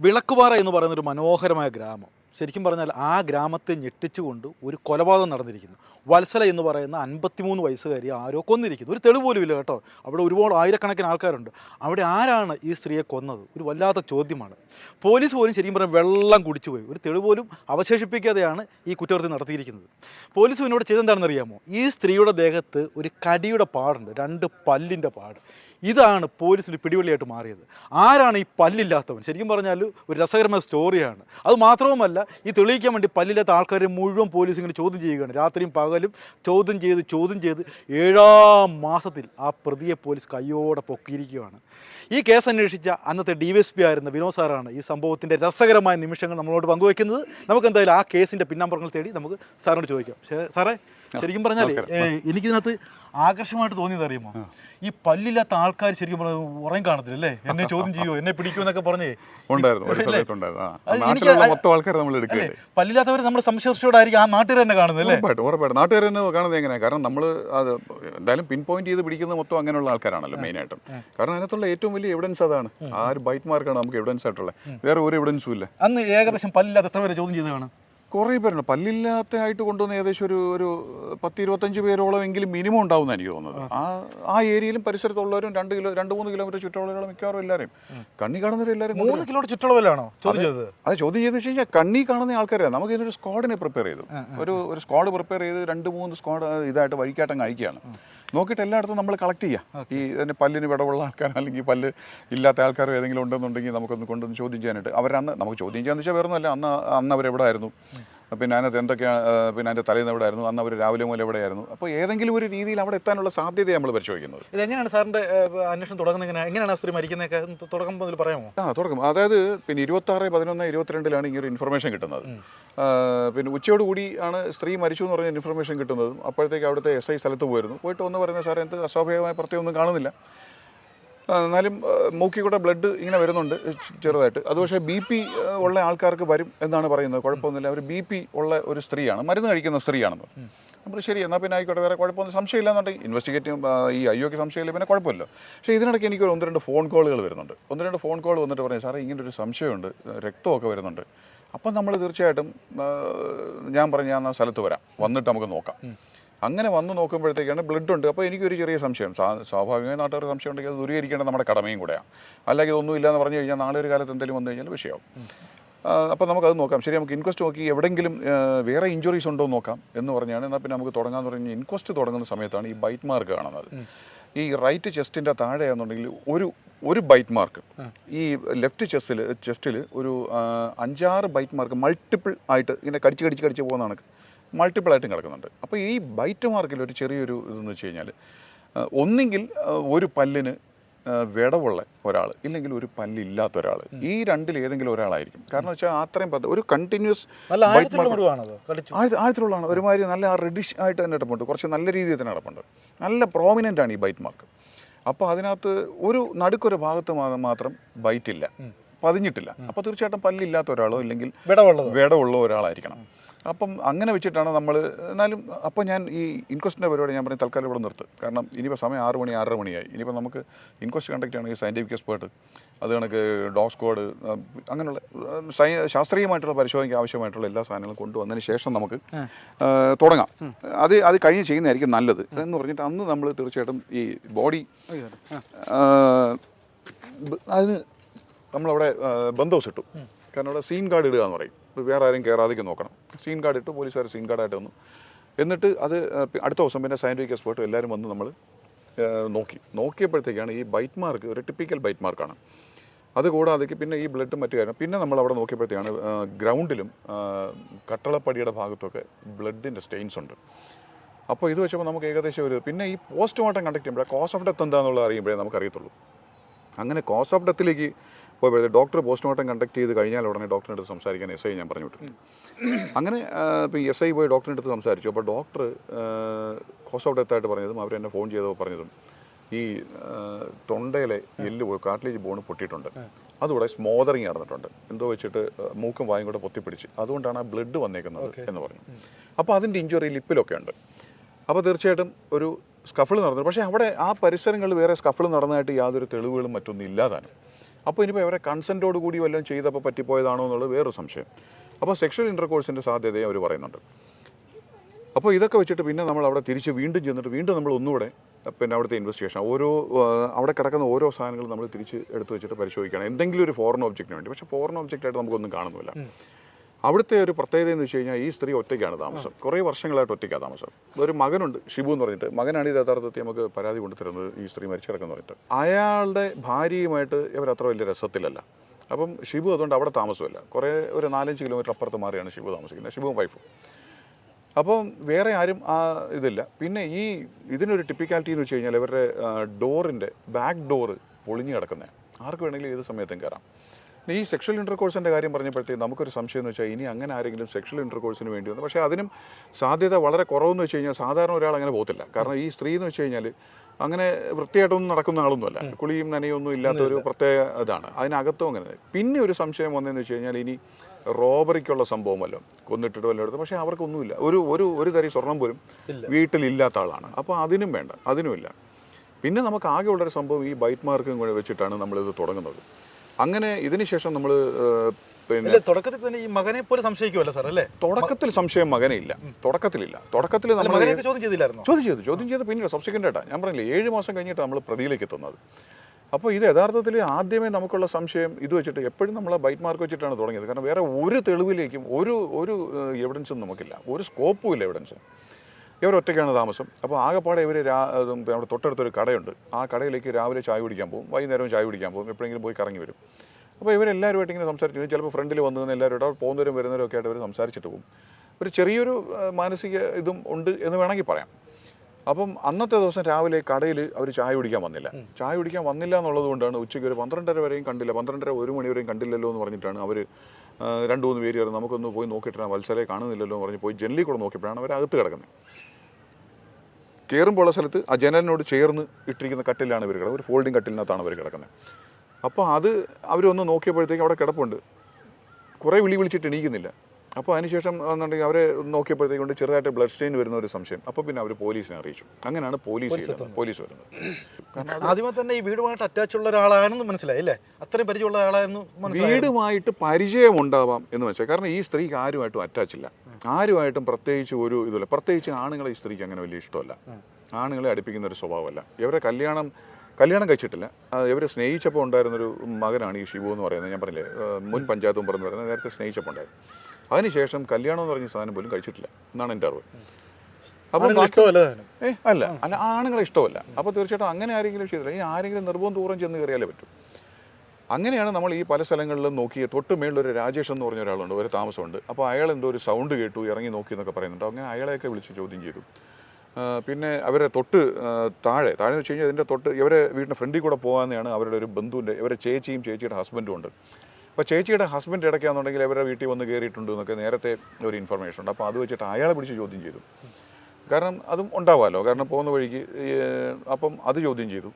വിളക്കുപാറ എന്ന് പറയുന്ന ഒരു മനോഹരമായ ഗ്രാമം. ശരിക്കും പറഞ്ഞാൽ ആ ഗ്രാമത്തെ ഞെട്ടിച്ചുകൊണ്ട് ഒരു കൊലപാതകം നടന്നിരിക്കുന്നു. വത്സല എന്ന് പറയുന്ന അൻപത്തിമൂന്ന് വയസ്സുകാരി ആരോ കൊന്നിരിക്കുന്നു. ഒരു തെളിവ് പോലും ഇല്ല കേട്ടോ. അവിടെ ഒരുപാട് ആയിരക്കണക്കിന് ആൾക്കാരുണ്ട്. അവിടെ ആരാണ് ഈ സ്ത്രീയെ കൊന്നത്? ഒരു വല്ലാത്ത ചോദ്യമാണ്. പോലീസ് പോലും ശരിക്കും പറഞ്ഞാൽ വെള്ളം കുടിച്ചു പോയി ഒരു തെളിവ് പോലും അവശേഷിപ്പിക്കാതെയാണ് ഈ കുറ്റകൃത്യം നടത്തിയിരിക്കുന്നത്. പോലീസ് ഇവനോട് ചെയ്തെന്താണെന്ന് അറിയാമോ ഈ സ്ത്രീയുടെ ദേഹത്ത് ഒരു കടിയുടെ പാടുണ്ട്. രണ്ട് പല്ലിന്റെ പാട്. ഇതാണ് പോലീസിന് പിടിവള്ളിയായിട്ട് മാറിയത്. ആരാണ് ഈ പല്ലില്ലാത്തവൻ? ശരിക്കും പറഞ്ഞാൽ ഒരു രസകരമായ സ്റ്റോറിയാണ്. അത് മാത്രവുമല്ല ഈ തെളിയിക്കാൻ വേണ്ടി പല്ലില്ലാത്ത ആൾക്കാരെ മുഴുവൻ പോലീസ് ഇങ്ങനെ ചോദ്യം ചെയ്യുകയാണ്. രാത്രിയും പകലും ചോദ്യം ചെയ്ത് ചോദ്യം ചെയ്ത് ഏഴാം മാസത്തിൽ ആ പ്രതിയെ പോലീസ് കയ്യോടെ പൊക്കിയിരിക്കുകയാണ്. ഈ കേസ് അന്വേഷിച്ച അന്നത്തെ ഡി വി എസ് പി ആയിരുന്ന വിനോദ് സാറാണ് ഈ സംഭവത്തിന്റെ രസകരമായ നിമിഷങ്ങൾ നമ്മളോട് പങ്കുവയ്ക്കുന്നത്. നമുക്ക് എന്തായാലും ആ കേസിന്റെ പിന്നാമ്പുറങ്ങൾ തേടി നമുക്ക് സാറിനോട് ചോദിക്കാം. സാറേ ശരിക്കും പറഞ്ഞാൽ എനിക്കിതിനകത്ത് ആകർഷമായിട്ട് തോന്നിയത് അറിയുമോ? ഈ പല്ലില്ലാത്ത ആൾക്കാർ ശരിക്കും പറഞ്ഞാൽ ഉറങ്ങി കാണത്തില്ല അല്ലേ എന്നെ ചോദ്യം ചെയ്യുമോ എന്നെ പിടിക്കുമെന്നൊക്കെ പറഞ്ഞേ. ഉണ്ടായിരുന്നു പല്ലില്ലാത്തവർ നമ്മുടെ സംശയത്തോടായിരിക്കും ആ നാട്ടുകാർ തന്നെ കാണുന്നത് അല്ലേ? ഉറപ്പായിട്ട് നാട്ടുകാർ തന്നെ കാണുന്നത് എങ്ങനെയാണ് കാരണം നമ്മൾ അത് എന്തായാലും പിൻ പോയിന്റ് ചെയ്ത് പിടിക്കുന്നത് മൊത്തം അങ്ങനെയുള്ള ആൾക്കാരാണല്ലോ മെയിൻ മെയിനായിട്ടും കാരണം അതിനകത്തുള്ള ഏറ്റവും വലിയ എവിഡൻസ് അതാണ്. ആ ഒരു ബൈറ്റ് മാർക്കാണ് നമുക്ക് എവിഡൻസ് ആയിട്ടുള്ളത്. വേറെ ഒരു എവിഡൻസും ഇല്ല. അന്ന് ഏകദേശം പല്ലില്ലാത്ത എത്ര പേരെ ചോദ്യം ചെയ്തതാണ്? കുറേ പേരുണ്ട്. പല്ലില്ലാത്ത ആയിട്ട് കൊണ്ടുവന്ന ഏകദേശം ഒരു ഒരു പത്ത് ഇരുപത്തഞ്ച് പേരോളം എങ്കിലും മിനിമം ഉണ്ടാവും എനിക്ക് തോന്നുന്നത്. ആ. ആ ഏരിയയിലും പരിസരത്തുള്ളവരും രണ്ട് കിലോ രണ്ട് മൂന്ന് കിലോമീറ്റർ ചുറ്റളവിലുള്ള മിക്കവാറും എല്ലാവരും. കണ്ണി കാണുന്നവർ എല്ലാവരും മൂന്ന് കിലോമീറ്റർ ചുറ്റളവിലാണോ ചോദ്യം ചെയ്തത്? അത് ചോദ്യം ചെയ്തെന്ന് വെച്ച് കഴിഞ്ഞാൽ കണ്ണി കാണുന്ന ആൾക്കാരെ നമുക്ക് ഇതിനൊരു സ്ക്വാഡിനെ പ്രിപ്പയർ ചെയ്തു. ഒരു ഒരു സ്ക്വാഡ് പ്രിപ്പയർ ചെയ്ത് രണ്ട് മൂന്ന് സ്ക്വാഡ് ഇതായിട്ട് വഴിക്കാട്ടം അയക്കുകയാണ് നോക്കിയിട്ട് എല്ലായിടത്തും നമ്മൾ കളക്ട് ചെയ്യുക ഈ ഇതിന് പല്ലിന് വിടവുള്ള ആൾക്കാർ അല്ലെങ്കിൽ പല്ല് ഇല്ലാത്ത ആൾക്കാർ ഏതെങ്കിലും ഉണ്ടെന്നുണ്ടെങ്കിൽ നമുക്കൊന്ന് കൊണ്ടുവന്ന് ചോദ്യം ചെയ്യാനായിട്ട് അവരന്ന് നമുക്ക് ചോദ്യം ചെയ്യാന്ന് വെച്ചാൽ വേറൊന്നുമല്ല. അന്ന് അന്ന് അവരെവിടെ ആയിരുന്നു പിന്നെ അതിനകത്ത് എന്തൊക്കെയാണ് പിന്നെ അതിന്റെ തലേന്ന് എവിടെ ആയിരുന്നു അന്ന് അവർ രാവിലെ മുതൽ എവിടെയായിരുന്നു? അപ്പോൾ ഏതെങ്കിലും ഒരു രീതിയിൽ അവിടെ എത്താനുള്ള സാധ്യത നമ്മൾ പരിശോധിക്കുന്നത്. ഇതെങ്ങനെയാണ് സാറിന്റെ അന്വേഷണം തുടങ്ങുന്നത് എങ്ങനെ എങ്ങനെയാണ് സ്ത്രീ മരിക്കുന്നതൊക്കെ? തുടങ്ങുമ്പോൾ തുടക്കം മുതൽ പറയാമോ? ആ തുടക്കം അതായത് പിന്നെ ഇരുപത്താറ് പതിനൊന്ന് ഇരുപത്തിരണ്ടിലാണ് ഈ ഒരു ഇൻഫർമേഷൻ കിട്ടുന്നത് പിന്നെ ഉച്ചയോടുകൂടി ആണ് സ്ത്രീ മരിച്ചു എന്ന് പറഞ്ഞ ഇൻഫർമേഷൻ കിട്ടുന്നതും. അപ്പോഴത്തേക്ക് അവിടുത്തെ എസ് ഐ സ്ഥലത്ത് പോയിരുന്നു. പോയിട്ട് ഒന്ന് പറയുന്നത് സാറേ എന്ത് അസ്വാഭാവികമായ പ്രത്യേകമൊന്നും കാണുന്നില്ല. ആ, എന്നാലും മൂക്കി മൂക്കിൽ കൂടെ ബ്ലഡ് ഇങ്ങനെ വരുന്നുണ്ട് ചെറുതായിട്ട്. അത് പക്ഷേ ബി പി ഉള്ള ആൾക്കാർക്ക് വരും എന്നാണ് പറയുന്നത്. കുഴപ്പമൊന്നുമില്ല. അവർ ബി പി ഉള്ള ഒരു സ്ത്രീയാണ്. മരുന്ന് കഴിക്കുന്ന സ്ത്രീയാണെന്ന് നമ്മൾ ശരി എന്നാൽ പിന്നെ ആയിക്കോട്ടെ വേറെ കുഴപ്പമൊന്നും സംശയമില്ല എന്നുണ്ടെങ്കിൽ ഇൻവെസ്റ്റിഗേറ്റ് ഈ അയ്യോക്ക് സംശയമില്ല പിന്നെ കുഴപ്പമില്ല. പക്ഷേ ഇതിനിടയ്ക്ക് എനിക്ക് ഒന്ന് രണ്ട് ഫോൺ കോളുകൾ വരുന്നുണ്ട്. ഒന്ന് രണ്ട് ഫോൺ കോൾ വന്നിട്ട് പറഞ്ഞു സാറേ ഇങ്ങനെ ഒരു സംശയമുണ്ട്. രക്തമൊക്കെ വരുന്നുണ്ട്. അപ്പം നമ്മൾ തീർച്ചയായിട്ടും ഞാൻ പറഞ്ഞു ഞാൻ സ്ഥലത്ത് വരാം. വന്നിട്ട് നമുക്ക് നോക്കാം. അങ്ങനെ വന്ന് നോക്കുമ്പോഴത്തേക്കാണ് ബ്ലഡ് ഉണ്ട്. അപ്പോൾ എനിക്കൊരു ചെറിയ സംശയം. സ്വാഭാവികമായി നാട്ടുകാർ സംശയം ഉണ്ടെങ്കിൽ അത് ദൂരീകരിക്കേണ്ടത് നമ്മുടെ കടമയും കൂടെയാണ് അല്ലെങ്കിൽ ഇതൊന്നും ഇല്ലയെന്ന് എന്ന് പറഞ്ഞു കഴിഞ്ഞാൽ നാളെ ഒരു കാലത്ത് എന്തെങ്കിലും വന്നു കഴിഞ്ഞാൽ വിഷയമാവും. അപ്പോൾ നമുക്കത് നോക്കാം. ശരി നമുക്ക് ഇൻക്വസ്റ്റ് നോക്കി എവിടെയെങ്കിലും വേറെ ഇഞ്ചുറീസ് ഉണ്ടോ എന്ന് നോക്കാം എന്ന് പറഞ്ഞാണ്. എന്നാൽ പിന്നെ നമുക്ക് തുടങ്ങാമെന്ന് പറഞ്ഞു കഴിഞ്ഞാൽ ഇൻക്വസ്റ്റ് തുടങ്ങുന്ന സമയത്താണ് ഈ ബൈറ്റ് മാർക്ക് കാണുന്നത്. ഈ റൈറ്റ് ചെസ്റ്റിന്റെ താഴെയാണെന്നുണ്ടെങ്കിൽ ഒരു ഒരു ബൈറ്റ് മാർക്ക് ഈ ലെഫ്റ്റ് ചെസ്റ്റിൽ ചെസ്റ്റിൽ ഒരു അഞ്ചാറ് ബൈറ്റ് മാർക്ക് മൾട്ടിപ്പിൾ ആയിട്ട് ഇങ്ങനെ കടിച്ച് കടിച്ച് കടിച്ച് പോകുന്ന കണക്ക്. മൾട്ടിപ്പിൾ ആയിട്ടും കിടക്കുന്നുണ്ട്. അപ്പോൾ ഈ ബൈറ്റ് മാർക്കിൽ ഒരു ചെറിയൊരു ഇതെന്ന് വെച്ച് കഴിഞ്ഞാൽ ഒന്നെങ്കിൽ ഒരു പല്ലിന് വിടവുള്ള ഒരാൾ ഇല്ലെങ്കിൽ ഒരു പല്ലില്ലാത്ത ഒരാൾ ഈ രണ്ടിൽ ഏതെങ്കിലും ഒരാളായിരിക്കും. കാരണം വെച്ചാൽ അത്രയും പത്ത് ഒരു കണ്ടിന്യൂസ് ആഴത്തിലുള്ളതാണ്. ഒരുമാതിരി നല്ല റെഡിഷ് ആയിട്ട് തന്നെ കിടപ്പുണ്ട്. കുറച്ച് നല്ല രീതിയിൽ തന്നെ കിടപ്പുണ്ട്. നല്ല പ്രോമിനന്റ് ആണ് ഈ ബൈറ്റ് മാർക്ക് അപ്പോൾ അതിനകത്ത് ഒരു നടുക്കൊരു ഭാഗത്ത് മാത്രം ബൈറ്റ് ഇല്ല. പതിഞ്ഞിട്ടില്ല. അപ്പോൾ തീർച്ചയായിട്ടും പല്ലില്ലാത്ത ഒരാളോ ഇല്ലെങ്കിൽ വിടവുള്ള ഒരാളായിരിക്കണം. അപ്പം അങ്ങനെ വെച്ചിട്ടാണ് നമ്മൾ എന്നാലും അപ്പോൾ ഞാൻ ഈ ഇൻക്വസ്റ്റിന്റെ പരിപാടി ഞാൻ പറഞ്ഞു തൽക്കാലം ഇവിടെ നിർത്തും. കാരണം ഇനിയിപ്പോൾ സമയം ആറ് മണി ആറര മണിയായി. ഇനിയിപ്പോൾ നമുക്ക് ഇൻക്വസ്റ്റ് കണ്ടക്ട് ചെയ്യണമെങ്കിൽ സയന്റിഫിക് എക്സ്പേർട്ട് അത് കണക്ക് ഡോഗ് സ്ക്വാഡ് അങ്ങനെയുള്ള സൈ സയ ശാസ്ത്രീയമായിട്ടുള്ള പരിശോധനയ്ക്ക് ആവശ്യമായിട്ടുള്ള എല്ലാ സാധനങ്ങളും കൊണ്ടുവന്നതിന് ശേഷം നമുക്ക് തുടങ്ങാം. അത് അത് കഴിഞ്ഞ് ചെയ്യുന്നതായിരിക്കും നല്ലത്. എന്ന് പറഞ്ഞിട്ട് അന്ന് നമ്മൾ തീർച്ചയായിട്ടും ഈ ബോഡി അതിന് നമ്മളവിടെ ബന്ധോസ് ഇട്ടു. കാരണം അവിടെ സീൻ കാർഡ് ഇടുക എന്ന് പറയും. വേറെ ആരും കയറാതേക്ക് നോക്കണം. സീൻ കാർഡ് ഇട്ടു പോലീസുകാർ സീൻ കാർഡായിട്ട് വന്നു. എന്നിട്ട് അത് അടുത്ത ദിവസം പിന്നെ സയന്റിഫിക് എക്സ്പേർട്ട് എല്ലാവരും വന്ന് നമ്മൾ നോക്കി. നോക്കിയപ്പോഴത്തേക്കാണ് ഈ ബൈറ്റ് മാർക്ക് ഒരു ടിപ്പിക്കൽ ബൈറ്റ് മാർക്കാണ് അത് കൂടാതെ പിന്നെ ഈ ബ്ലഡും മറ്റു കാര്യം പിന്നെ നമ്മൾ അവിടെ നോക്കിയപ്പോഴത്തേക്കാണ് ഗ്രൗണ്ടിലും കട്ടളപ്പടിയുടെ ഭാഗത്തൊക്കെ ബ്ലഡിന്റെ സ്റ്റെയിൻസ് ഉണ്ട്. അപ്പോൾ ഇത് വെച്ചപ്പോൾ നമുക്ക് ഏകദേശം ഒരു പിന്നെ ഈ പോസ്റ്റ്മോർട്ടം കണ്ടക്ട് ചെയ്യുമ്പോൾ കോസ് ഓഫ് ഡെത്ത് എന്താണെന്നുള്ളത് അറിയുമ്പോഴേ നമുക്കറിയത്തുള്ളൂ. അങ്ങനെ കോസ് ഓഫ് ഡെത്തിലേക്ക് പോയപ്പോഴത്തെ ഡോക്ടർ പോസ്റ്റ്മോർട്ടം കണ്ടക്ട് ചെയ്ത് കഴിഞ്ഞാൽ ഉടനെ ഡോക്ടറിന്റെ അടുത്ത് സംസാരിക്കാൻ എസ് ഐ ഞാൻ പറഞ്ഞു വിട്ടു അങ്ങനെ ഇപ്പോൾ എസ് ഐ പോയി ഡോക്ടറിന്റെ അടുത്ത് സംസാരിച്ചു. അപ്പോൾ ഡോക്ടർ കോസ് ഓഫ് ഡെത്ത് ആയിട്ട് പറഞ്ഞതും അവർ എന്നെ ഫോൺ ചെയ്തപ്പോൾ പറഞ്ഞതും ഈ തൊണ്ടയിലെ എല്ല് പോയി കാട്ടിലേജ് ബോണ് പൊട്ടിയിട്ടുണ്ട്. അതുകൂടെ സ്മോദറിങ് നടന്നിട്ടുണ്ട്. എന്തോ വെച്ചിട്ട് മൂക്കും വായും കൂടെ പൊത്തിപ്പിടിച്ച്. അതുകൊണ്ടാണ് ആ ബ്ലഡ് വന്നേക്കുന്നത് എന്ന് പറഞ്ഞു. അപ്പോൾ അതിന്റെ ഇഞ്ചുറി ലിപ്പിലൊക്കെ ഉണ്ട്. അപ്പോൾ തീർച്ചയായിട്ടും ഒരു സ്കഫിൾ നടന്നു. പക്ഷേ അവിടെ ആ പരിസരങ്ങളിൽ വേറെ സ്കഫിൾ നടന്നതായിട്ട് യാതൊരു തെളിവുകളും മറ്റൊന്നും ഇല്ലാതാനും അപ്പോൾ ഇനിയിപ്പോൾ ഇവരെ കൺസെന്റോട് കൂടി വല്ലതും ചെയ്തപ്പോൾ പറ്റിപ്പോയതാണോ എന്നുള്ളത് വേറൊരു സംശയം. അപ്പോൾ സെക്ഷൽ ഇന്റർകോഴ്സിന്റെ സാധ്യതയെ അവർ പറയുന്നുണ്ട്. അപ്പോൾ ഇതൊക്കെ വെച്ചിട്ട് പിന്നെ നമ്മൾ അവിടെ തിരിച്ച് വീണ്ടും ചെന്നിട്ട് വീണ്ടും നമ്മൾ ഒന്നുകൂടെ പിന്നെ അവിടുത്തെ ഇൻവെസ്റ്റിഗേഷൻ ഓരോ അവിടെ കിടക്കുന്ന ഓരോ സാധനങ്ങളും നമ്മൾ തിരിച്ച് എടുത്തു വെച്ചിട്ട് പരിശോധിക്കണം എന്തെങ്കിലും ഒരു ഫോറിൻ ഒബ്ജക്റ്റിന് വേണ്ടി. പക്ഷേ ഫോറിൻ ഒബ്ജക്റ്റായിട്ട് നമുക്കൊന്നും കാണുന്നില്ല അവിടുത്തെ ഒരു പ്രത്യേകത എന്ന് വെച്ച് കഴിഞ്ഞാൽ ഈ സ്ത്രീ ഒറ്റയ്ക്കാണ് താമസം. കുറേ വർഷങ്ങളായിട്ട് ഒറ്റയ്ക്കാണ് താമസം. ഒരു മകനുണ്ട് ഷിബു എന്ന് പറഞ്ഞിട്ട്. മകനാണ് ഇത് യഥാർത്ഥത്തിൽ നമുക്ക് പരാതി കൊണ്ടുതരുന്നത് ഈ സ്ത്രീ മരിച്ചു കിടക്കുന്ന പറഞ്ഞിട്ട്. അയാളുടെ ഭാര്യയുമായിട്ട് ഇവർ അത്ര വലിയ രസത്തിലല്ല. അപ്പം ഷിബു അതുകൊണ്ട് അവിടെ താമസമല്ല. കുറേ ഒരു നാലഞ്ച് കിലോമീറ്റർ അപ്പുറത്ത് മാറിയാണ് ഷിബു താമസിക്കുന്നത്. ഷിബുവും വൈഫും. അപ്പം വേറെ ആരും ആ ഇതില്ല. പിന്നെ ഈ ഇതിനൊരു ടിപ്പിക്കാലിറ്റി എന്ന് വെച്ച് കഴിഞ്ഞാൽ ഇവരുടെ ഡോറിന്റെ ബാക്ക് ഡോറ് പൊളിഞ്ഞു കിടക്കുന്നത് ആർക്ക് വേണമെങ്കിലും ഏത് സമയത്തും കയറാം. ഈ സെക്ഷൽ ഇന്റർകോഴ്സിന്റെ കാര്യം പറഞ്ഞപ്പോഴത്തേക്ക് നമുക്കൊരു സംശയം എന്ന് വെച്ചാൽ ഇനി അങ്ങനെ ആരെങ്കിലും സെക്ഷൽ ഇന്റർകോഴ്സിന് വേണ്ടി വന്നു പക്ഷേ അതിനും സാധ്യത വളരെ കുറവെന്ന് വെച്ച് കഴിഞ്ഞാൽ സാധാരണ ഒരാൾ അങ്ങനെ പോകത്തില്ല. കാരണം ഈ സ്ത്രീ എന്ന് വെച്ച് കഴിഞ്ഞാൽ അങ്ങനെ വൃത്തിയായിട്ടൊന്നും നടക്കുന്ന ആളൊന്നുമല്ല. കുളിയും നനയൊന്നും ഇല്ലാത്ത ഒരു പ്രത്യേക ഇതാണ്. അതിനകത്തും അങ്ങനെ പിന്നെ ഒരു സംശയം വന്നതെന്ന് വെച്ച് കഴിഞ്ഞാൽ ഇനി റോബറിക്കുള്ള സംഭവം വല്ലതും കൊന്നിട്ടിട്ട് വല്ലതും എടുത്ത് പക്ഷേ അവർക്കൊന്നുമില്ല. ഒരു ഒരു ഒരു തരി സ്വർണം പോലും വീട്ടിലില്ലാത്ത ആളാണ്. അപ്പോൾ അതിനും വേണ്ട. അതിനുമില്ല. പിന്നെ നമുക്ക് ആകെ ഉള്ളൊരു സംഭവം ഈ ബൈറ്റ് മാർക്കും കൂടെ വെച്ചിട്ടാണ് നമ്മളിത് തുടങ്ങുന്നത്. അങ്ങനെ ഇതിനുശേഷം നമ്മൾ പിന്നെ തുടക്കത്തിൽ തന്നെ ഈ മകനെ പോലെ സംശയിക്കുമല്ലോ സാർ അല്ലേ? തുടക്കത്തിൽ സംശയം മകനെ ഇല്ല. തുടക്കത്തിലില്ല. തുടക്കത്തിൽ നമ്മൾ ചോദ്യം ചെയ്തില്ലായിരുന്നു? ചോദ്യം ചെയ്തു. ചോദ്യം ചെയ്ത് പിന്നീട് സബ്സിക്വന്റ് ആയിട്ടാണ് ഞാൻ പറഞ്ഞില്ലേ ഏഴ് മാസം കഴിഞ്ഞിട്ട് നമ്മൾ പ്രതിയിലേക്ക് എത്തുന്നത്. അപ്പോൾ ഇത് യഥാർത്ഥത്തിൽ ആദ്യമേ നമുക്കുള്ള സംശയം ഇത് വെച്ചിട്ട് എപ്പോഴും നമ്മൾ ബൈറ്റ് മാർക്ക് വെച്ചിട്ടാണ് തുടങ്ങിയത്. കാരണം വേറെ ഒരു തെളിവിലേക്കും ഒരു ഒരു എവിഡൻസും നമുക്കില്ല. ഒരു സ്കോപ്പും ഇല്ല എവിഡൻസും ഇവർ ഒറ്റയ്ക്കാണ് താമസം. അപ്പോൾ ആകെപ്പാടെ ഇവർ രാ നമ്മുടെ തൊട്ടടുത്തൊരു കടയുണ്ട്. ആ കടയിലേക്ക് രാവിലെ ചായ കുടിക്കാൻ പോകും. വൈകുന്നേരവും ചായ കുടിക്കാൻ പോകും. എപ്പോഴെങ്കിലും പോയി കറങ്ങി വരും. അപ്പോൾ ഇവരെല്ലാവരുമായിട്ട് ഇങ്ങനെ സംസാരിച്ചു ചിലപ്പോൾ ഫ്രണ്ടിൽ വന്നു നിന്ന് എല്ലാവരും അവിടെ പോകുന്നവരും വരുന്നവരും ഒക്കെ ആയിട്ട് അവർ സംസാരിച്ചിട്ട് പോകും. ഒരു ചെറിയൊരു മാനസിക ഇതും ഉണ്ട് എന്ന് വേണമെങ്കിൽ പറയാം. അപ്പം അന്നത്തെ ദിവസം രാവിലെ കടയിൽ അവർ ചായ കുടിക്കാൻ വന്നില്ല. ചായ കുടിക്കാൻ വന്നില്ല എന്നുള്ളത് കൊണ്ടാണ് ഉച്ചയ്ക്ക് ഒരു പന്ത്രണ്ടര വരെയും കണ്ടില്ല. പന്ത്രണ്ടര ഒരു മണി വരെയും കണ്ടില്ലല്ലോ എന്ന് പറഞ്ഞിട്ടാണ് അവർ രണ്ട് മൂന്ന് പേര് കയറി നമുക്കൊന്ന് പോയി നോക്കിയിട്ടാണ് വത്സരെ കാണുന്നില്ലല്ലോ പറഞ്ഞ് പോയി ജനലിൽ കൂടെ നോക്കിയപ്പോഴാണ് അവർ അകത്ത് കിടക്കുന്നത്. കയറുമ്പോൾ ഉള്ള സ്ഥലത്ത് ആ ജനലിനോട് ചേർന്ന് ഇട്ടിരിക്കുന്ന കട്ടിലാണ് ഇവർ കിടക്കുന്നത്. ഒരു ഫോൾഡിങ് കട്ടിലിനകത്താണ് അവർ കിടക്കുന്നത്. അപ്പോൾ അത് അവരൊന്ന് നോക്കിയപ്പോഴത്തേക്കും അവിടെ കിടപ്പുണ്ട്. കുറേ വിളി വിളിച്ചിട്ട് എണീക്കുന്നില്ല. അപ്പോൾ അതിനുശേഷം എന്നുണ്ടെങ്കിൽ അവർ നോക്കിയപ്പോഴത്തേക്കൊണ്ട് ചെറുതായിട്ട് ബ്ലഡ് സ്റ്റെയിൻ വരുന്ന ഒരു സംശയം. അപ്പോൾ പിന്നെ അവർ പോലീസിനെ അറിയിച്ചു. അങ്ങനെയാണ് പോലീസ് പോലീസ് വരുന്നത്. ആദ്യമേ തന്നെ ഈ വീടുമായിട്ട് അറ്റാച്ച് ഉള്ള ഒരാളാണെന്ന് മനസ്സിലായി അല്ലേ? അത്രയും പരിചയമുള്ള ആളാണെന്ന് മനസ്സിലായി. വീടുമായിട്ട് പരിചയം ഉണ്ടാവാം എന്ന് വെച്ചാൽ കാരണം ഈ സ്ത്രീക്ക് ആരുമായിട്ടും അറ്റാച്ച് ഇല്ല. ആരുമായിട്ടും പ്രത്യേകിച്ച് ഒരു ഇതുമില്ല. പ്രത്യേകിച്ച് ആണുങ്ങളെ ഈ സ്ത്രീക്ക് അങ്ങനെ വലിയ ഇഷ്ടമല്ല. ആണുങ്ങളെ അടുപ്പിക്കുന്ന ഒരു സ്വഭാവമല്ല. ഇവരെ കല്യാണം കല്യാണം കഴിച്ചിട്ടില്ല. ഇവരെ സ്നേഹിച്ചപ്പോൾ ഉണ്ടായിരുന്നൊരു മകനാണ് ഈ ഷിബു എന്ന് പറയുന്നത്. ഞാൻ പറഞ്ഞില്ലേ മുൻ പഞ്ചായത്തും പറഞ്ഞു പറയുന്നത്. നേരത്തെ സ്നേഹിച്ചപ്പോൾ ഉണ്ടായിരുന്നു. അതിനുശേഷം കല്യാണം എന്ന് പറഞ്ഞ സാധനം പോലും കഴിച്ചിട്ടില്ല. എന്നാണ് എന്റെ അറിവ്. അപ്പം ആണുങ്ങൾ ഇഷ്ടമല്ല ഏ അല്ല. അല്ല ആണുങ്ങളെ ഇഷ്ടമല്ല. അപ്പോൾ തീർച്ചയായിട്ടും അങ്ങനെ ആരെങ്കിലും ചെയ്തില്ല. ഇനി ആരെങ്കിലും നിർബന്ധപൂർവം ചെന്ന് കയറിയാലേ പറ്റൂ. അങ്ങനെയാണ് നമ്മൾ ഈ പല സ്ഥലങ്ങളിലും നോക്കി തൊട്ട് മേളിലൊരു രാജേഷ് എന്ന് പറഞ്ഞ ഒരാളുണ്ട് ഒരു താമസമുണ്ട്. അപ്പോൾ അയാൾ എന്തോ ഒരു സൗണ്ട് കേട്ടു ഇറങ്ങി നോക്കി എന്നൊക്കെ പറയുന്നുണ്ട്. അങ്ങനെ അയാളെയൊക്കെ വിളിച്ച് ചോദ്യം ചെയ്തു. പിന്നെ അവരെ തൊട്ട് താഴെ താഴെ എന്ന് വെച്ച് കഴിഞ്ഞാൽ ഇതിന്റെ തൊട്ട് ഇവരെ വീടിന്റെ ഫ്രണ്ടിൽ കൂടെ പോകാമെന്നാണ് അവരുടെ ഒരു ബന്ധുവിന്റെ ഇവരെ ചേച്ചിയും ചേച്ചിയുടെ ഹസ്ബൻഡും ഉണ്ട്. അപ്പോൾ ചേച്ചിയുടെ ഹസ്ബൻഡ് ഇടയ്ക്കാണെന്നുണ്ടെങ്കിൽ അവരുടെ വീട്ടിൽ വന്ന് കയറിയിട്ടുണ്ട് എന്നൊക്കെ നേരത്തെ ഒരു ഇൻഫർമേഷൻ ഉണ്ട്. അപ്പോൾ അത് വെച്ചിട്ട് അയാളെ പിടിച്ച് ചോദ്യം ചെയ്തു. കാരണം അതും ഉണ്ടാവാമല്ലോ കാരണം പോകുന്ന വഴിക്ക് അപ്പം അത് ചോദ്യം ചെയ്തു.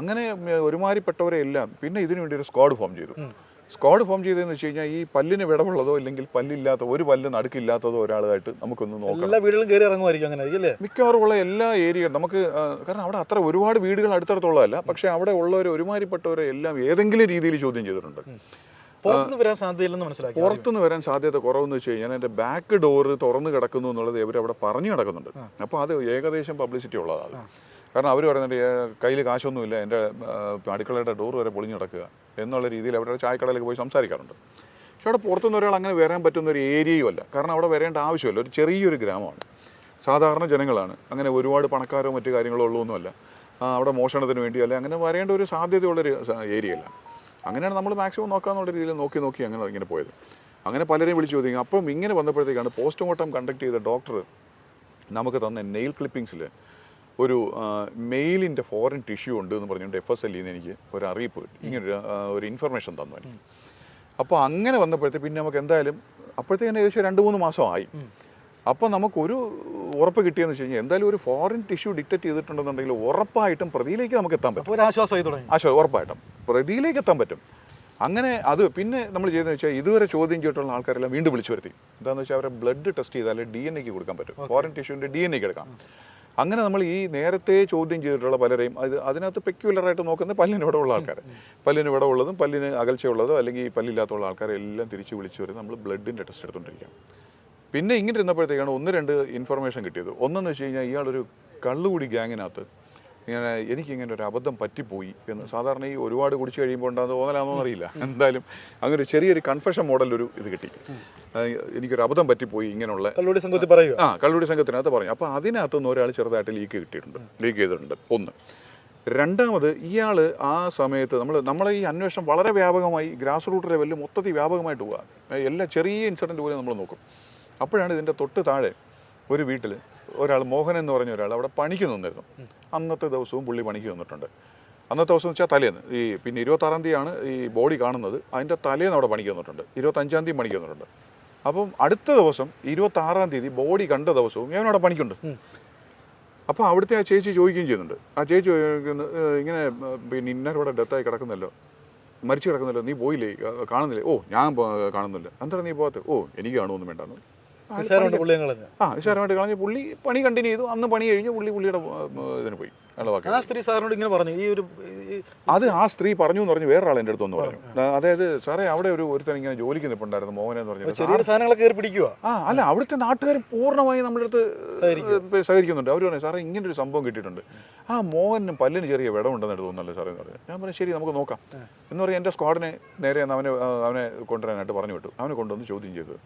അങ്ങനെ ഒരുമാതിരിപ്പെട്ടവരെ എല്ലാം പിന്നെ ഇതിനു വേണ്ടി ഒരു സ്ക്വാഡ് ഫോം ചെയ്തു. സ്ക്വാഡ് ഫോം ചെയ്തതെന്ന് വെച്ച് കഴിഞ്ഞാൽ ഈ പല്ലിന് വിടവുള്ളതോ ഇല്ലെങ്കിൽ പല്ലില്ലാത്ത ഒരു പല്ല് നടുക്കില്ലാത്തതോ ഒരാളായിട്ട് നമുക്കൊന്ന് നോക്കാം എല്ലാ വീടുകളും കയറി ഇറങ്ങുമായിരിക്കും അങ്ങനെ മിക്കവാറും ഉള്ള എല്ലാ ഏരിയ നമുക്ക് കാരണം അവിടെ അത്ര ഒരുപാട് വീടുകൾ അടുത്തടുത്തുള്ളതല്ല. പക്ഷേ അവിടെ ഉള്ളവർ ഒരുമാതിരിപ്പെട്ടവരെ എല്ലാം ഏതെങ്കിലും രീതിയിൽ ചോദ്യം ചെയ്തിട്ടുണ്ട്. പുറത്തുനിന്ന് വരാൻ സാധ്യതയില്ലെന്ന് മനസ്സിലാക്കി. പുറത്തുനിന്ന് വരാൻ സാധ്യത കുറവെന്ന് വെച്ച് കഴിഞ്ഞാൽ എന്റെ ബാക്ക് ഡോറ് തുറന്നു കിടക്കുന്നു എന്നുള്ളത് ഇവർ അവിടെ പറഞ്ഞു കിടക്കുന്നുണ്ട് അപ്പോൾ അത് ഏകദേശം പബ്ലിസിറ്റി ഉള്ളതാണ്. കാരണം അവർ പറയുന്നുണ്ട് കയ്യിൽ കാശൊന്നുമില്ല എന്റെ അടുക്കളയുടെ ഡോർ വരെ പൊളിഞ്ഞു കിടക്കുക. എന്നുള്ള രീതിയിൽ അവരുടെ ചായക്കടയിലേക്ക് പോയി സംസാരിക്കാറുണ്ട്. പക്ഷെ അവിടെ പുറത്തുനിന്ന് ഒരാൾ അങ്ങനെ വരാൻ പറ്റുന്ന ഒരു ഏരിയയും അല്ല. കാരണം അവിടെ വരേണ്ട ആവശ്യമില്ല. ഒരു ചെറിയൊരു ഗ്രാമമാണ്. സാധാരണ ജനങ്ങളാണ്. അങ്ങനെ ഒരുപാട് പണക്കാരോ മറ്റു കാര്യങ്ങളോ ഉള്ളൊന്നുമല്ല. അവിടെ മോഷണത്തിന് വേണ്ടിയല്ല അങ്ങനെ വരേണ്ട ഒരു സാധ്യതയുള്ളൊരു ഏരിയ അല്ല അങ്ങനെയാണ് നമ്മൾ മാക്സിമം നോക്കാമെന്നുള്ള രീതിയിൽ നോക്കി നോക്കി അങ്ങനെ ഇങ്ങനെ പോയത്. അങ്ങനെ പലരെയും വിളിച്ചു ചോദിക്കും. അപ്പം ഇങ്ങനെ വന്നപ്പോഴത്തേക്കാണ് പോസ്റ്റ്മോർട്ടം കണ്ടക്ട് ചെയ്ത ഡോക്ടർ നമുക്ക് തന്ന നെയിൽ ക്ലിപ്പിങ്സിൽ ഒരു മെയിലിന്റെ ഫോറിൻ ടിഷ്യൂ ഉണ്ട് എന്ന് പറഞ്ഞുകൊണ്ട് എഫ് എസ് എല്ലിൽ നിന്ന് എനിക്ക് ഒരു അറിയിപ്പ് കിട്ടി ഇങ്ങനെ ഒരു, ഒരു ഇൻഫർമേഷൻ തന്നു എനിക്ക് അപ്പോൾ അങ്ങനെ വന്നപ്പോഴത്തേക്ക് പിന്നെ നമുക്ക് എന്തായാലും അപ്പോഴത്തേക്ക് ഏകദേശം രണ്ട് മൂന്ന് മാസമായി അപ്പോൾ നമുക്കൊരു ഉറപ്പ് കിട്ടിയെന്ന് വെച്ച് കഴിഞ്ഞാൽ എന്തായാലും ഒരു ഫോറിൻ ടിഷ്യൂ ഡിറ്റക്ട് ചെയ്തിട്ടുണ്ടെന്നുണ്ടെങ്കിൽ ഉറപ്പായിട്ടും പ്രതിയിലേക്ക് നമുക്ക് എത്താൻ പറ്റും ഒരു ആശ്വാസമായി തുടങ്ങി. ആശ്വാസം ഉറപ്പായിട്ടും. പ്രതിയിലേക്ക് എത്താൻ പറ്റും. അങ്ങനെ അത് പിന്നെ നമ്മൾ ചെയ്തതെന്ന് വെച്ചാൽ ഇതുവരെ ചോദ്യം ചെയ്തിട്ടുള്ള ആൾക്കാരെല്ലാം വീണ്ടും വിളിച്ചു വരുത്തി. എന്താണെന്ന് വെച്ചാൽ അവരെ ബ്ലഡ് ടെസ്റ്റ് ചെയ്താൽ ഡി എൻ എക്ക് കൊടുക്കാൻ പറ്റും. ഫോറിൻ ടിഷ്യൂവിന്റെ ഡി എൻ എക്ക് എടുക്കാം. അങ്ങനെ നമ്മൾ ഈ നേരത്തെ ചോദ്യം ചെയ്തിട്ടുള്ള പലരെയും അത് അതിനകത്ത് പെക്യുലറായിട്ട് നോക്കുന്നത് പല്ലിന് ഇവിടെ ഉള്ള ആൾക്കാർ പല്ലിന് ഇവിടെ ഉള്ളതും പല്ലിന് അകൽച്ചയുള്ളതോ അല്ലെങ്കിൽ ഈ പല്ലില്ലാത്തുള്ള ആൾക്കാരെ എല്ലാം തിരിച്ച് വിളിച്ചു വരും നമ്മൾ ബ്ലഡിന്റെ ടെസ്റ്റ് എടുത്തുകൊണ്ടിരിക്കുക പിന്നെ ഇങ്ങനെ ഇരുന്നപ്പോഴത്തേക്കാണ് ഒന്ന് രണ്ട് ഇൻഫർമേഷൻ കിട്ടിയത്. ഒന്നെന്ന് വെച്ച് കഴിഞ്ഞാൽ ഇയാളൊരു കള്ളുകൂടി ഗ്യാങ്ങിനകത്ത് ഇങ്ങനെ എനിക്കിങ്ങനെ ഒരു അബദ്ധം പറ്റിപ്പോയി എന്ന് സാധാരണ ഈ ഒരുപാട് കുടിച്ചു കഴിയുമ്പോൾ ഉണ്ടാകുന്ന തോന്നലാണോ അറിയില്ല എന്തായാലും അങ്ങനെ ഒരു ചെറിയൊരു കൺഫെഷൻ മോഡൽ ഒരു ഇത് കിട്ടി. എനിക്കൊരു അബദ്ധം പറ്റിപ്പോയി ഇങ്ങനെയുള്ള കള്ളുടി സംഘത്തിൽ പറയും ആ കള്ളുടി സംഘത്തിനകത്ത് പറയും അപ്പോൾ അതിനകത്തുനിന്ന് ഒരാൾ ചെറുതായിട്ട് ലീക്ക് കിട്ടിയിട്ടുണ്ട്. ലീക്ക് ചെയ്തിട്ടുണ്ട്. ഒന്ന്. രണ്ടാമത് ഇയാൾ ആ സമയത്ത് നമ്മൾ നമ്മളെ ഈ അന്വേഷണം വളരെ വ്യാപകമായി ഗ്രാസ് റൂട്ട് ലെവലിൽ മൊത്തത്തിൽ വ്യാപകമായിട്ട് പോവുക എല്ലാ ചെറിയ ഇൻസിഡന്റ് പോലും നമ്മൾ നോക്കും. അപ്പോഴാണ് ഇതിന്റെ തൊട്ട് താഴെ ഒരു വീട്ടിൽ ഒരാൾ മോഹൻ എന്ന് പറഞ്ഞ ഒരാൾ അവിടെ പണിക്ക് നിന്നിരുന്നു. അന്നത്തെ ദിവസവും പുള്ളി പണിക്ക് നിന്നിട്ടുണ്ട് അന്നത്തെ ദിവസം എന്ന് വെച്ചാൽ തലേന്ന് ഈ പിന്നെ ഇരുപത്താറാം തീയതിയാണ് ഈ ബോഡി കാണുന്നത്. അതിന്റെ തലേന്ന് അവിടെ പണിക്ക് വന്നിട്ടുണ്ട്. ഇരുപത്തഞ്ചാം തീയതി പണിക്ക് വന്നിട്ടുണ്ട്. അപ്പം അടുത്ത ദിവസം ഇരുപത്താറാം തീയതി ബോഡി കണ്ട ദിവസവും ഞാൻ അവിടെ പണിക്കുണ്ട്. അപ്പോൾ അവിടുത്തെ ആ ചേച്ചി ചോദിക്കുകയും ചെയ്യുന്നുണ്ട്. ആ ചേച്ചി ഇങ്ങനെ പിന്നെ ഇന്നരവിടെ ഡെത്തായി കിടക്കുന്നല്ലോ. മരിച്ചു കിടക്കുന്നല്ലോ. നീ പോയില്ലേ? കാണുന്നില്ലേ? ഓ ഞാൻ കാണുന്നില്ല. എന്താണ് നീ പോകാത്ത ഓ എനിക്ക് കാണുമൊന്നും വേണ്ടെന്ന്. ആ, നിസ്സാരമായിട്ട് കളഞ്ഞ്. പുള്ളി പണി കണ്ടിന്യൂ ചെയ്തു. അന്ന് പണി കഴിഞ്ഞ് പുള്ളി പുള്ളിയുടെ ഇതിന് പോയി. ആ സ്ത്രീ സാറിനോട് ഇങ്ങനെ പറഞ്ഞു. ഈ ഒരു അത് ആ സ്ത്രീ പറഞ്ഞു എന്ന് പറഞ്ഞു വേറൊരാൾ എന്റെ അടുത്ത് ഒന്ന് പറഞ്ഞു. അതായത് സാറേ അവിടെ ഒരു ഒരുത്തൻ ഇങ്ങനെ ജോലിക്ക് നിൽപ്പുണ്ടായിരുന്നു മോഹൻ എന്ന് പറഞ്ഞു ചെറിയ സാധനങ്ങളൊക്കെ കയറി പിടിക്കുക ആ അല്ല അവിടുത്തെ നാട്ടുകാർ പൂർണമായി നമ്മുടെ അടുത്ത് സഹകരിക്കുന്നുണ്ട്. അവർ പറഞ്ഞു സാറേ ഇങ്ങനെ ഒരു സംഭവം കിട്ടിയിട്ടുണ്ട്. ആ മോഹനും പല്ലിന് ചെറിയ വിടമുണ്ടെന്ന് എടുത്ത് തോന്നുന്നു സാറേ എന്ന് പറഞ്ഞു. ഞാൻ പറഞ്ഞു ശരി നമുക്ക് നോക്കാം. എന്ന് പറഞ്ഞ് എന്റെ സ്ക്വാഡിനെ നേരെ അവനെ അവനെ കൊണ്ടുവരാനായിട്ട് പറഞ്ഞു വിട്ടു. അവനെ കൊണ്ടുവന്ന് ചോദ്യം ചെയ്തു.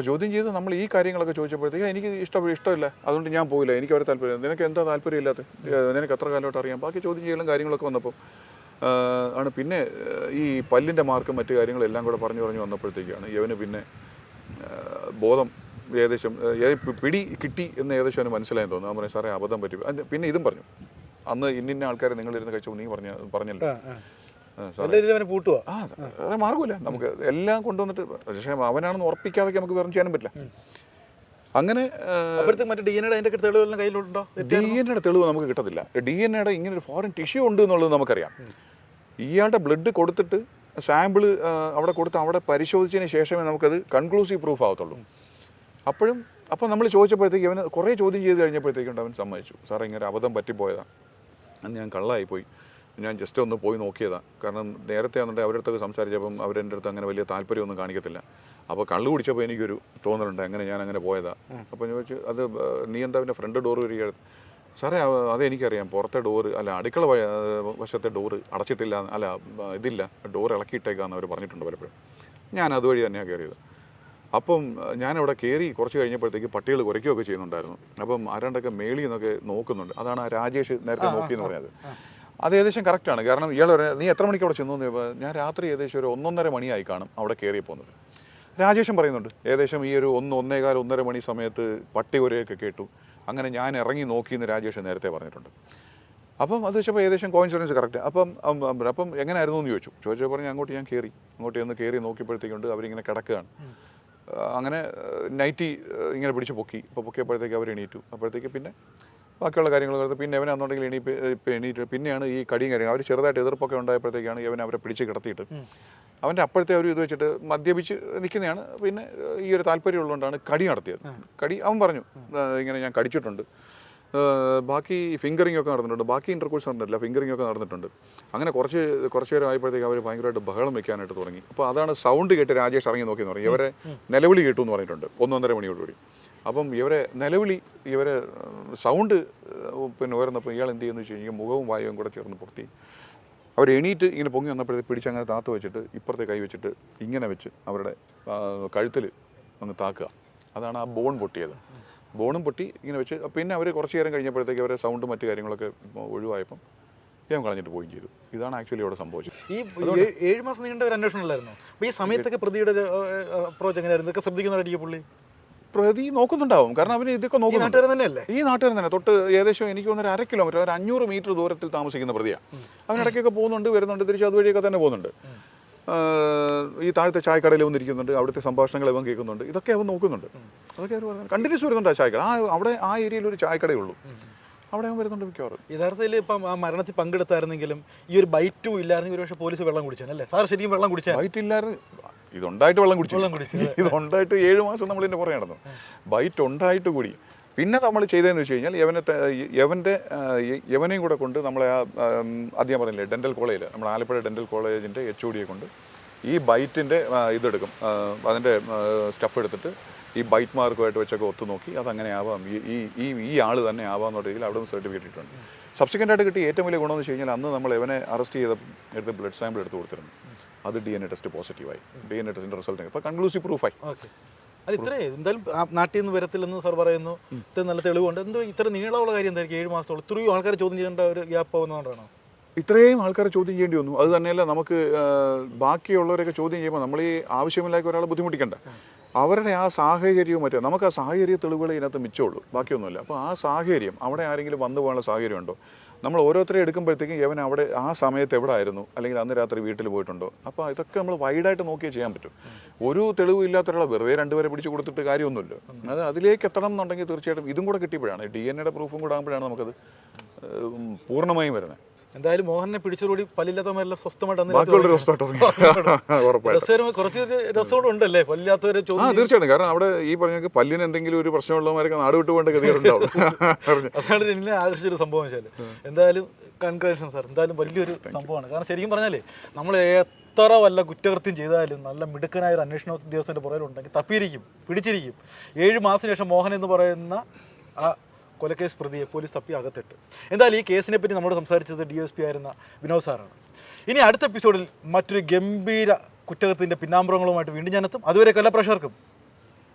അപ്പോൾ ചോദ്യം ചെയ്ത് നമ്മൾ ഈ കാര്യങ്ങളൊക്കെ ചോദിച്ചപ്പോഴത്തേക്ക് എനിക്ക് ഇഷ്ടം ഇഷ്ടമില്ല. അതുകൊണ്ട് ഞാൻ പോയില്ല. എനിക്ക് അവരെ താല്പര്യം നിനക്ക് എന്താ താല്പര്യമില്ലാത്ത നിനക്ക് എത്ര കാലമായിട്ട് അറിയാം? ബാക്കി ചോദ്യം ചെയ്യലും കാര്യങ്ങളൊക്കെ വന്നപ്പോൾ ആണ്. പിന്നെ ഈ പല്ലിന്റെ മാർക്കും മറ്റു കാര്യങ്ങളെല്ലാം കൂടെ പറഞ്ഞു പറഞ്ഞു വന്നപ്പോഴത്തേക്കാണ് ഇവന് പിന്നെ ബോധം ഏകദേശം പിടി കിട്ടി എന്ന് ഏകദേശം അവന് മനസ്സിലായെന്ന് തോന്നുന്നു. അവൻ പറഞ്ഞു സാറേ അബദ്ധം പറ്റി പിന്നെ ഇതും പറഞ്ഞു. അന്ന് ഇന്നിന്ന ആൾക്കാരെ നിങ്ങളിരുന്ന് കഴിച്ചു നീ പറഞ്ഞ പറഞ്ഞല്ലോ. പൂട്ടുക മാർഗമില്ല നമുക്ക് എല്ലാം കൊണ്ടുവന്നിട്ട് പക്ഷേ അവനാണെന്ന് ഉറപ്പിക്കാതെ നമുക്ക് വേറെ ചെയ്യാനും പറ്റില്ല. അങ്ങനെ ഡി എൻ എയുടെ അതിന്റെ ഒക്കെ തെളിവെല്ലാം കയ്യിലുണ്ടോ? ഡി എൻ എയുടെ തെളിവ് നമുക്ക് കിട്ടത്തില്ല. ഡി എൻ എയുടെ ഇങ്ങനെ ഒരു ഫോറിൻ ടിഷ്യൂ ഉണ്ട് എന്നുള്ളത് നമുക്കറിയാം. ഇയാളുടെ ബ്ലഡ് കൊടുത്തിട്ട് സാമ്പിൾ അവിടെ കൊടുത്ത് അവിടെ പരിശോധിച്ചതിന് ശേഷമേ നമുക്കത് കൺക്ലൂസീവ് പ്രൂഫ് ആവത്തുള്ളൂ. അപ്പോഴും അപ്പോൾ നമ്മൾ ചോദിച്ചപ്പോഴത്തേക്ക് അവന് കുറേ ചോദ്യം ചെയ്ത് കഴിഞ്ഞപ്പോഴത്തേക്കുണ്ട് അവൻ സമ്മതിച്ചു. സാറേ ഇങ്ങനെ അബദ്ധം പറ്റിപ്പോയതാണ് അന്ന് ഞാൻ കള്ളായി പോയി ഞാൻ ജസ്റ്റ് ഒന്ന് പോയി നോക്കിയതാണ് കാരണം നേരത്തെ ആണെന്നുണ്ടെങ്കിൽ അവരുടെ അടുത്തൊക്കെ സംസാരിച്ചപ്പം അവരെന്റെ അടുത്ത് അങ്ങനെ വലിയ താല്പര്യമൊന്നും കാണിക്കത്തില്ല. അപ്പോൾ കള്ളു കുടിച്ചപ്പോൾ എനിക്കൊരു തോന്നലുണ്ട്. അങ്ങനെ ഞാൻ അങ്ങനെ പോയതാ. അപ്പോൾ ഞാൻ ചോദിച്ചു അത് നീ എന്താ പിന്നെ ഫ്രണ്ട് ഡോർ വരിക സാറേ അതെനിക്കറിയാം അത് എനിക്കറിയാം. പുറത്തെ ഡോറ് അല്ല അടുക്കള വശത്തെ ഡോറ് അടച്ചിട്ടില്ല. അല്ല ഇതില്ല. ഡോർ ഇളക്കിയിട്ടേക്കാന്ന് അവർ പറഞ്ഞിട്ടുണ്ട് പലപ്പോഴും. ഞാൻ അതുവഴി തന്നെയാണ് കയറിയത്. അപ്പം ഞാൻ ഞാനവിടെ കയറി കുറച്ച് കഴിഞ്ഞപ്പോഴത്തേക്ക് പട്ടികൾ കുറയ്ക്കുകയൊക്കെ ചെയ്യുന്നുണ്ടായിരുന്നു. അപ്പം ആരാണ്ടൊക്കെ മേളിൽ നിന്നൊക്കെ നോക്കുന്നുണ്ട്. അതാണ് ആ രാജേഷ് നേരത്തെ നോക്കിയെന്ന് പറഞ്ഞത്. അത് ഏകദേശം കറക്റ്റാണ് കാരണം ഇയാൾ പറയാം നീ എത്ര മണിക്ക് അവിടെ ചെന്നു? ഞാൻ രാത്രി ഏകദേശം ഒരു ഒന്നൊന്നര മണിയായി കാണും അവിടെ കയറി പോകുന്നത്. രാജേഷും പറയുന്നുണ്ട് ഏകദേശം ഈ ഒരു ഒന്ന് ഒന്നേകാൽ ഒന്നര മണി സമയത്ത് പട്ടി ഒരയൊക്കെ കേട്ടു. അങ്ങനെ ഞാൻ ഇറങ്ങി നോക്കി എന്ന് രാജേഷ് നേരത്തെ പറഞ്ഞിട്ടുണ്ട്. അപ്പം അത് വെച്ചപ്പോൾ ഏകദേശം കോയിൻസിഡൻസ് കറക്റ്റ് അപ്പം അപ്പം എങ്ങനെയായിരുന്നു എന്ന് ചോദിച്ചു. ചോദിച്ചപ്പോൾ പറഞ്ഞു അങ്ങോട്ട് ഞാൻ കയറി അങ്ങോട്ട് ചെന്ന് കയറി നോക്കിയപ്പോഴത്തേക്കുണ്ട് അവരിങ്ങനെ കിടക്കുകയാണ്. അങ്ങനെ നൈറ്റി ഇങ്ങനെ പിടിച്ച് പൊക്കി. അപ്പോൾ പൊക്കിയപ്പോഴത്തേക്ക് അവർ എണീറ്റു അപ്പോഴത്തേക്ക് പിന്നെ ബാക്കിയുള്ള കാര്യങ്ങൾ വരുന്നത് പിന്നെ അവനെ എണീപ്പ് ഇപ്പം എണീറ്റ് പിന്നെയാണ് ഈ കടിയും കാര്യങ്ങൾ അവർ ചെറുതായിട്ട് എതിർപ്പൊക്കെ ഉണ്ടായപ്പോഴത്തേക്കാണ് ഇവൻ അവരെ പിടിച്ച് കിടത്തിയിട്ട്. അവന്റെ അപ്പോഴത്തെ ഒരു ഇത് വെച്ചിട്ട് മദ്യപിച്ച് നിൽക്കുന്നതാണ്. പിന്നെ ഈ ഒരു താല്പര്യമുള്ളതുകൊണ്ടാണ് കടി നടത്തിയത്. കടി അവൻ പറഞ്ഞു ഇങ്ങനെ ഞാൻ കടിച്ചിട്ടുണ്ട്. ബാക്കി ഫിംഗറിംഗ് ഒക്കെ നടന്നിട്ടുണ്ട്. ബാക്കി ഇന്റർകോഴ്സ് നടന്നിട്ടില്ല ഫിംഗറിംഗ് ഒക്കെ നടന്നിട്ടുണ്ട്. അങ്ങനെ കുറച്ച് കുറച്ച് നേരം ആയപ്പോഴത്തേക്ക് അവർ ഭയങ്കരമായിട്ട് ബഹളം വെക്കാനായിട്ട് തുടങ്ങി. അപ്പോൾ അതാണ് സൗണ്ട് കേട്ട് രാജേഷ് ഇറങ്ങി നോക്കിയെന്ന് പറഞ്ഞു. ഇവരെ നിലവിളി കേട്ടു എന്ന് പറഞ്ഞിട്ടുണ്ട് ഒന്നൊന്നര മണിയോടുകൂടി. അപ്പം ഇവരെ നിലവിളി ഇവരെ സൗണ്ട് പിന്നെ ഉയർന്നപ്പോൾ ഇയാൾ എന്ത് ചെയ്യുന്നു വെച്ച് കഴിഞ്ഞാൽ മുഖവും വായുവും കൂടെ ചേർന്ന് പൊട്ടി. അവർ എണീറ്റ് ഇങ്ങനെ പൊങ്ങി വന്നപ്പോഴത്തെ പിടിച്ചങ്ങനെ താത്ത് വെച്ചിട്ട് ഇപ്പുറത്തെ കൈ വെച്ചിട്ട് ഇങ്ങനെ വെച്ച് അവരുടെ കഴുത്തിൽ ഒന്ന് താക്കുക. അതാണ് ആ ബോൺ പൊട്ടിയത്. ബോണും പൊട്ടി ഇങ്ങനെ വെച്ച് പിന്നെ അവർ കുറച്ച് നേരം കഴിഞ്ഞപ്പോഴത്തേക്ക് അവരെ സൗണ്ടും മറ്റു കാര്യങ്ങളൊക്കെ ഒഴിവായപ്പം ഞാൻ കളഞ്ഞിട്ട് പോവുകയും ചെയ്തു. ഇതാണ് ആക്ച്വലി അവിടെ സംഭവിച്ചത്. ഈ ഏഴ് മാസം നീണ്ട ഒരു അന്വേഷണം അല്ലായിരുന്നു അപ്പോൾ ഈ സമയത്തൊക്കെ പ്രതിയുടെ അപ്രോച്ച് എങ്ങനെയായിരുന്നു? ഇതൊക്കെ ശ്രദ്ധിക്കുന്നതായിരിക്കും പുള്ളി. പ്രതി നോക്കുന്നുണ്ടാവും. കാരണം അവർ ഇതൊക്കെ നോക്കുന്നുണ്ട്. ഈ നാട്ടുകാരൻ തന്നെ. തൊട്ട് ഏകദേശം എനിക്ക് തോന്നുന്ന ഒരു അര കിലോമീറ്റർ ഒരു അഞ്ഞൂറ് മീറ്റർ ദൂരത്തിൽ താമസിക്കുന്ന പ്രതിയാണ് അവനിടയ്ക്കൊക്കെ പോകുന്നുണ്ട് വരുന്നുണ്ട് തിരിച്ച് അതുവഴിയൊക്കെ തന്നെ പോകുന്നുണ്ട്. ഈ താഴത്തെ ചായക്കടയിൽ വന്നിരിക്കുന്നുണ്ട് അവിടുത്തെ സംഭാഷണങ്ങൾ ഇവൻ കേൾക്കുന്നുണ്ട്. ഇതൊക്കെ അവൻ നോക്കുന്നുണ്ട്. അതൊക്കെ അവർ പറഞ്ഞു കണ്ടിന്യൂസ് വരുന്നുണ്ട് ആ ചായക്കട. ആ അവിടെ ആ ഏരിയയിൽ ഒരു ചായക്കടയേ ഉള്ളൂ. അവിടെ അവൻ വരുന്നുണ്ട് മിക്കവാറും. യഥാർത്ഥത്തിൽ ഇപ്പം ആ മരണത്തിൽ പങ്കെടുത്തായിരുന്നെങ്കിലും ഈ ഒരു ബൈറ്റും ഇല്ലായിരുന്നെങ്കിൽ ഒരു പക്ഷേ പോലീസ് വെള്ളം കുടിച്ചാൽ അല്ലേ? സാർ ശരിക്കും വെള്ളം കുടിച്ചാൽ ബൈറ്റ് ഇല്ലായിരുന്നു. ഇതുണ്ടായിട്ട് വെള്ളം കുടിച്ചു വെള്ളം കുടിച്ചു, ഇതുണ്ടായിട്ട് ഏഴ് മാസം നമ്മൾ ഇതിന്റെ പുറകെ നടന്നു. ബൈറ്റ് ഉണ്ടായിട്ട് കൂടി. പിന്നെ നമ്മൾ ചെയ്തതെന്ന് വെച്ച് കഴിഞ്ഞാൽ യവനെ യവന്റെ യവനെയും കൂടെ കൊണ്ട് നമ്മളെ ആ ആദ്യം പറഞ്ഞില്ലേ ഡെന്റൽ കോളേജിൽ നമ്മുടെ ആലപ്പുഴ ഡെന്റൽ കോളേജിന്റെ എച്ച് ഒ ഡിയെ കൊണ്ട് ഈ ബൈറ്റിന്റെ ഇതെടുക്കും. അതിന്റെ സ്റ്റഫ് എടുത്തിട്ട് ഈ ബൈറ്റ് മാർക്കുമായിട്ട് വെച്ചൊക്കെ ഒത്തു നോക്കി അതങ്ങനെ ആവാം. ഈ ഈ ഈ ആൾ തന്നെ ആവാമെന്ന രീതിയിൽ അവിടെ നിന്ന് സർട്ടിഫിക്കറ്റ് ഇട്ടുണ്ട് സബ്സിക്വന്റ് ആയിട്ട് കിട്ടിയ ഏറ്റവും വലിയ ഗുണമെന്ന് വെച്ച് കഴിഞ്ഞാൽ അന്ന് നമ്മൾ ഇവനെ അറസ്റ്റ് ചെയ്ത എടുത്ത് ബ്ലഡ് സാമ്പിൾ എടുത്ത് കൊടുത്തിരുന്നു. അത് ഡി എൻ എ ടെസ്റ്റ് പോസിറ്റീവായി ഡി എൻ എ ടെസ്റ്റിന്റെ റിസൾട്ട് ഇപ്പോൾ കൺക്ലൂസീവ് പ്രൂഫായി ഓക്കെ അത് ഇത്രേ എന്തായാലും നാട്ടിൽ നിന്ന് വരത്തില്ലെന്ന് സാർ പറയുന്നു. ഇത്ര നല്ല തെളിവുണ്ട്. എന്തോ ഇത്ര നീളമുള്ള കാര്യം എന്തായിരിക്കും? ഏഴ് മാസത്തോളം. ഇത്രയും ആൾക്കാർ ചോദ്യം ചെയ്യേണ്ട ഒരു ഗ്യാപ്പ് ആവുന്നതുകൊണ്ടാണോ ഇത്രയും ആൾക്കാരെ ചോദ്യം ചെയ്യേണ്ടി വന്നു. അത് തന്നെയല്ല നമുക്ക് ബാക്കിയുള്ളവരൊക്കെ ചോദ്യം ചെയ്യുമ്പോൾ നമ്മൾ ഈ ആവശ്യമില്ലാത്ത ഒരാളെ ബുദ്ധിമുട്ടിക്കണ്ട. അവരുടെ ആ സാഹചര്യവും മറ്റേ നമുക്ക് ആ സാഹചര്യ തെളിവുകൾ ഇതിനകത്ത് മിച്ചമുള്ളൂ. ബാക്കിയൊന്നുമില്ല. അപ്പോൾ ആ സാഹചര്യം അവിടെ ആരെങ്കിലും വന്നു പോകാനുള്ള സാഹചര്യം ഉണ്ടോ? നമ്മൾ ഓരോരുത്തരെ എടുക്കുമ്പോഴത്തേക്കും യവൻ അവിടെ ആ സമയത്ത് എവിടെ ആയിരുന്നു അല്ലെങ്കിൽ അന്ന് രാത്രി വീട്ടിൽ പോയിട്ടുണ്ടോ? അപ്പോൾ ഇതൊക്കെ നമ്മൾ വൈഡായിട്ട് നോക്കിയേ ചെയ്യാൻ പറ്റും. ഒരു തെളിവും വെറുതെ രണ്ടുപേരെ പിടിച്ച് കൊടുത്തിട്ട് കാര്യമൊന്നുമില്ല. അത് അതിലേക്ക് എത്തണം എന്നുണ്ടെങ്കിൽ തീർച്ചയായിട്ടും ഇതും കൂടെ കിട്ടിയപ്പോഴാണ്. ഡി എൻ എയുടെ പ്രൂഫും കൂടെ ആകുമ്പോഴാണ് നമുക്കത് പൂർണമായും വരുന്നത്. എന്തായാലും മോഹനെ പിടിച്ചുകൂടി പല്ലില്ലാത്തവരെല്ലാം സ്വസ്ഥമായിട്ട് അന്ന് ബാക്കിയുള്ള രാത്രി ദിവസമായിട്ട് ഉറങ്ങി. ഉറപ്പായിട്ടും. കുറച്ച് കുറച്ചുകൂടെ ഉണ്ടല്ലേ? പല്ലില്ലാത്തവരെ ചോദ്യം തീർച്ചയായിട്ടും. കാരണം അവിടെ ഈ പറഞ്ഞ പല്ലിന് എന്തെങ്കിലും ഒരു പ്രശ്നമുള്ളവരൊക്കെ നാട് വിട്ടു പോകേണ്ട ഗതികളുണ്ടാവും. അതാണ് എന്നെ ആകർഷിച്ചൊരു സംഭവം വെച്ചാൽ എന്തായാലും കൺഗ്രാറ്റുലേഷൻ സാർ എന്തായാലും വലിയൊരു സംഭവമാണ്. കാരണം ശരിക്കും പറഞ്ഞാലേ നമ്മൾ എത്ര വല്ല കുറ്റകൃത്യം ചെയ്താലും നല്ല മിടുക്കനായ ഒരു അന്വേഷണ ഉദ്യോഗസ്ഥന്റെ പുറകിലുണ്ടെങ്കിൽ തപ്പിയിരിക്കും പിടിച്ചിരിക്കും. ഏഴ് മാസത്തിന് ശേഷം മോഹൻ എന്ന് പറയുന്ന ആ കൊലക്കേസ് പ്രതിയെ പോലീസ് തപ്പി അകത്തിട്ട്. എന്തായാലും ഈ കേസിനെ പറ്റി നമ്മളോട് സംസാരിച്ചത് ഡി എസ് പി ആയിരുന്ന വിനോദ് സാറാണ്. ഇനി അടുത്ത എപ്പിസോഡിൽ മറ്റൊരു ഗംഭീര കുറ്റകൃത്യത്തിന്റെ പിന്നാമ്പുറങ്ങളുമായിട്ട് വീണ്ടും ഞാനെത്തും. അതുവരെ കൊല്ല പ്രേക്ഷകർക്കും